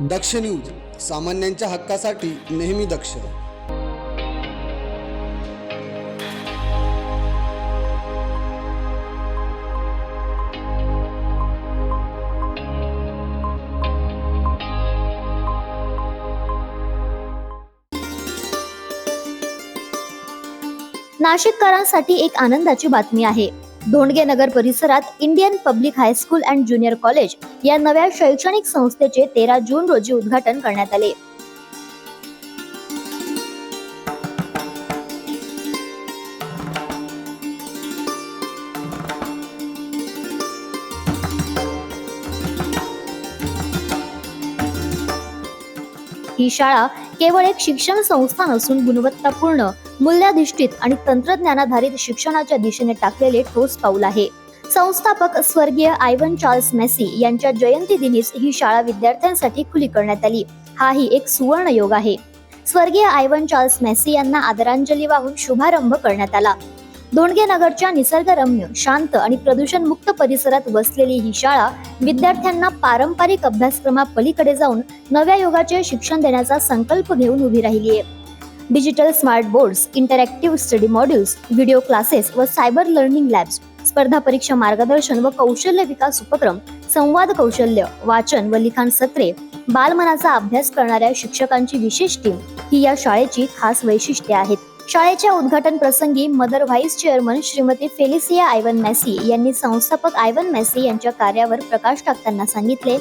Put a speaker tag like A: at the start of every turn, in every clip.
A: दक्ष news सामान्यांच्या हक्कासाठी नेहमी दक्ष.
B: नाशिककरांसाठी एक आनंदाची बातमी आहे. धोंडगे नगर परिसरात Indian public high school and junior college या नव्या शैक्षणिक संस्थेचे तेरा जून रोजी उद्घाटन करण्यात आले. ही शाळा केवळ एक शिक्षण संस्था नसून गुणवत्तापूर्ण मूल्याधिष्ठित आणि तंत्रज्ञानाधारित शिक्षणाच्या दिशेने टाकलेले ठोस पाऊल आहे. संस्थापक स्वर्गीय आयवन चार्ल्स मेसी यांच्या जयंती दिनीच ही शाळा विद्यार्थ्यांसाठी खुली करण्यात आली. हाही एक सुवर्ण योग आहे. स्वर्गीय आयवन चार्ल्स मेसी यांना आदरांजली वाहून शुभारंभ करण्यात आला. दोंडगे नगरच्या निसर्गरम्य शांत आणि प्रदूषण मुक्त परिसरात वसलेली ही शाळा विद्यार्थ्यांना पारंपरिक अभ्यासक्रमापलीकडे जाऊन नव्या युगाचे शिक्षण देण्याचा संकल्प घेऊन उभी राहिली आहे digital smart boards interactive study modules video classes व सायबर लर्निंग लॅब्स स्पर्धा परीक्षा मार्गदर्शन व कौशल्य विकास उपक्रम संवाद कौशल्य वाचन व लिखाण सत्रे बालमनाचा अभ्यास करणाऱ्या शिक्षकांची विशेष टीम ही या शाळेची खास वैशिष्ट्ये आहेत. शाळेच्या उद्घाटन प्रसंगी mother vice chairman Shrimati Felicia Ivan Massey यांनी संस्थापक आयवन मॅसी यांच्या कार्यावर प्रकाश टाकताना सांगितले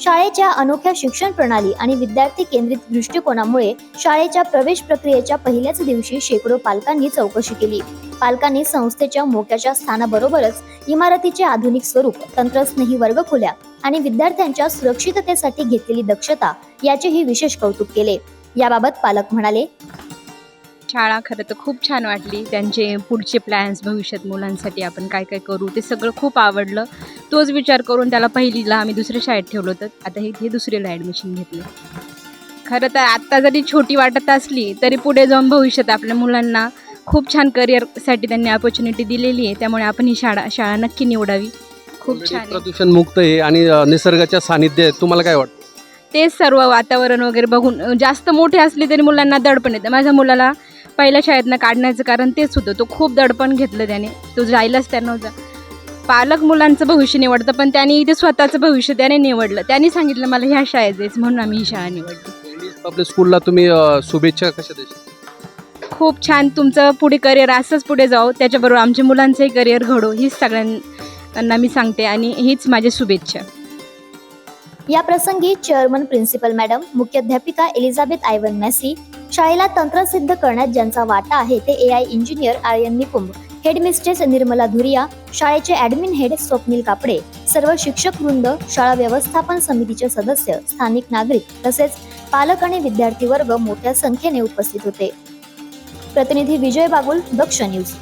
B: शाळेच्या अनोख्या शिक्षण प्रणाली आणि विद्यार्थी केंद्रित दृष्टिकोनामुळे शाळेच्या प्रवेश प्रक्रियेच्या पहिल्याच दिवशी शेकडो पालकांनी चौकशी केली. पालकांनी संस्थेच्या मोक्याच्या स्थानाबरोबरच इमारतीचे आधुनिक स्वरूप तंत्रस्नेही वर्गखोल्या आणि विद्यार्थ्यांच्या सुरक्षिततेसाठी घेतलेली दक्षता याचेही विशेष कौतुक केले. याबाबत पालक म्हणाले
C: शाळा खरं तर खूप छान वाटली. त्यांचे पुढचे प्लॅन्स भविष्यात मुलांसाठी आपण काय काय करू ते सगळं खूप आवडलं. तोच विचार करून त्याला पहिलीला आम्ही दुसऱ्या शाळेत ठेवलं होतं. आता हे हे दुसरीला ॲडमिशन घेतलं. खरं तर आत्ता जरी छोटी वाटत असली तरी पुढे जाऊन भविष्यात आपल्या मुलांना खूप छान करिअरसाठी त्यांनी ऑपॉर्च्युनिटी दिलेली आहे. त्यामुळे आपण ही शाळा शाळा नक्की निवडावी. खूप छान.
D: प्रदूषण मुक्त आहे आणि निसर्गाच्या सानिध्य आहे. तुम्हाला काय वाटतं?
C: तेच सर्व वातावरण वगैरे बघून जास्त मोठे असले तरी मुलांना दडपण येतं. माझ्या मुलाला पहिल्या शाळेतनं काढण्याचं कारण तेच होतं. तो खूप दडपण घेतलं त्याने. तो जायलाच त्या नव्हता. पालक मुलांचं भविष्य निवडतं पण त्यांनी ते स्वतःचं भविष्य त्याने निवडलं. त्यांनी सांगितलं मला ह्या शाळेत जायचं म्हणून आम्ही ही शाळा निवडली.
D: पब्लिक स्कूलला तुम्ही शुभेच्छा कशा द्याल
C: खूप छान. तुमचं पुढे करिअर असंच पुढे जाऊ त्याच्याबरोबर आमच्या मुलांचंही करिअर घडो हीच सगळ्यांना मी सांगते. आणि हीच माझी शुभेच्छा.
B: या प्रसंगी चेअरमन प्रिन्सिपल मॅडम मुख्याध्यापिका एलिझाबेथ आयवन मॅसी शाळेला तंत्रसिद्ध करण्यात ज्यांचा वाटा आहे ते A I engineer Aryan Nikumbh headmistress Nirmala Dhuria शाळेचे ॲडमिन हेड स्वप्नील कापडे सर्व शिक्षक वृंद शाळा व्यवस्थापन समितीचे सदस्य स्थानिक नागरिक तसेच पालक आणि विद्यार्थी वर्ग मोठ्या संख्येने उपस्थित होते. प्रतिनिधी विजय बागुल दक्ष न्यूज.